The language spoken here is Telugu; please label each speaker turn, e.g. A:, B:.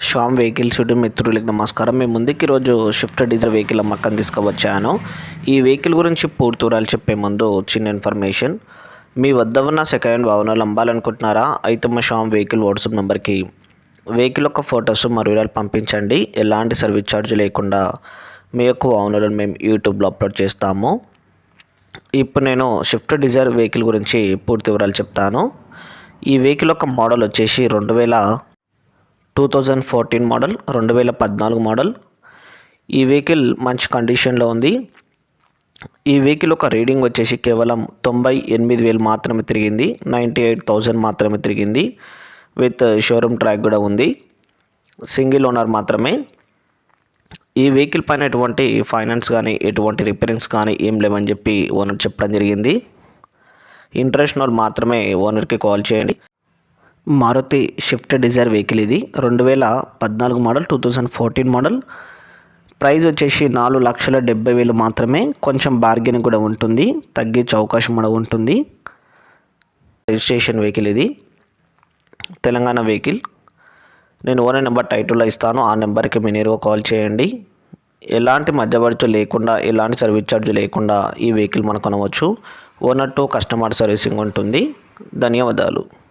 A: శ్యామ్ వెహికల్స్ యూట్యూబ్ మిత్రులకి నమస్కారం. మేము ముందుకి ఈరోజు షిఫ్ట్ డీజల్ వెహికల్ అమ్మకం తీసుకువచ్చాను. ఈ వెహికల్ గురించి పూర్తి వివరాలు చెప్పే ముందు చిన్న ఇన్ఫర్మేషన్. మీ వద్ద ఉన్న సెకండ్ వాహనాలు అమ్మాలనుకుంటున్నారా? అయితే మా శ్యామ్ వెహికల్ వాట్సాప్ నెంబర్కి వెహికల్ యొక్క ఫొటోస్ మరియు వివరాలు పంపించండి. ఎలాంటి సర్వీస్ ఛార్జ్ లేకుండా మీ యొక్క వాహనాలను మేము యూట్యూబ్లో అప్లోడ్ చేస్తాము. ఇప్పుడు నేను షిఫ్ట్ డిజైర్ వెహికల్ గురించి పూర్తి వివరాలు చెప్తాను. ఈ వెహికల్ యొక్క మోడల్ వచ్చేసి రెండు వేల టూ థౌజండ్ ఫోర్టీన్ మోడల్ రెండు వేల పద్నాలుగు మోడల్. ఈ వెహికల్ మంచి కండిషన్లో ఉంది. ఈ వెహికల్ ఒక రీడింగ్ వచ్చేసి కేవలం తొంభై ఎనిమిది వేలు మాత్రమే తిరిగింది. నైంటీ ఎయిట్ థౌజండ్ మాత్రమే తిరిగింది. విత్ షోరూమ్ ట్రాక్ కూడా ఉంది. సింగిల్ ఓనర్ మాత్రమే. ఈ వెహికల్ పైన ఎటువంటి ఫైనాన్స్ కానీ ఎటువంటి రిపేరింగ్స్ కానీ ఏం లేవని చెప్పి ఓనర్ చెప్పడం జరిగింది. ఇంట్రెస్ట్ మాత్రమే ఓనర్కి కాల్ చేయండి. మారుతి షిఫ్ట్ డిజైర్ వెహికల్ ఇది. రెండు వేల పద్నాలుగు model two thousand fourteen model price వచ్చేసి నాలుగు లక్షల డెబ్బై వేలు మాత్రమే. కొంచెం బార్గెన్ కూడా ఉంటుంది. తగ్గించే అవకాశం కూడా ఉంటుంది. రిజిస్ట్రేషన్ వెహికల్ ఇది. తెలంగాణ వెహికల్ నేను ఓనర్ నెంబర్ టైటిల్లో ఇస్తాను. ఆ నెంబర్కి మీరు నేరుగా కాల్ చేయండి. ఎలాంటి మధ్యవర్తి లేకుండా ఎలాంటి సర్వీస్ ఛార్జ్ లేకుండా ఈ వెహికల్ మనం కొనవచ్చు. ఓనర్ టు కస్టమర్ సర్వీసింగ్ ఉంటుంది. ధన్యవాదాలు.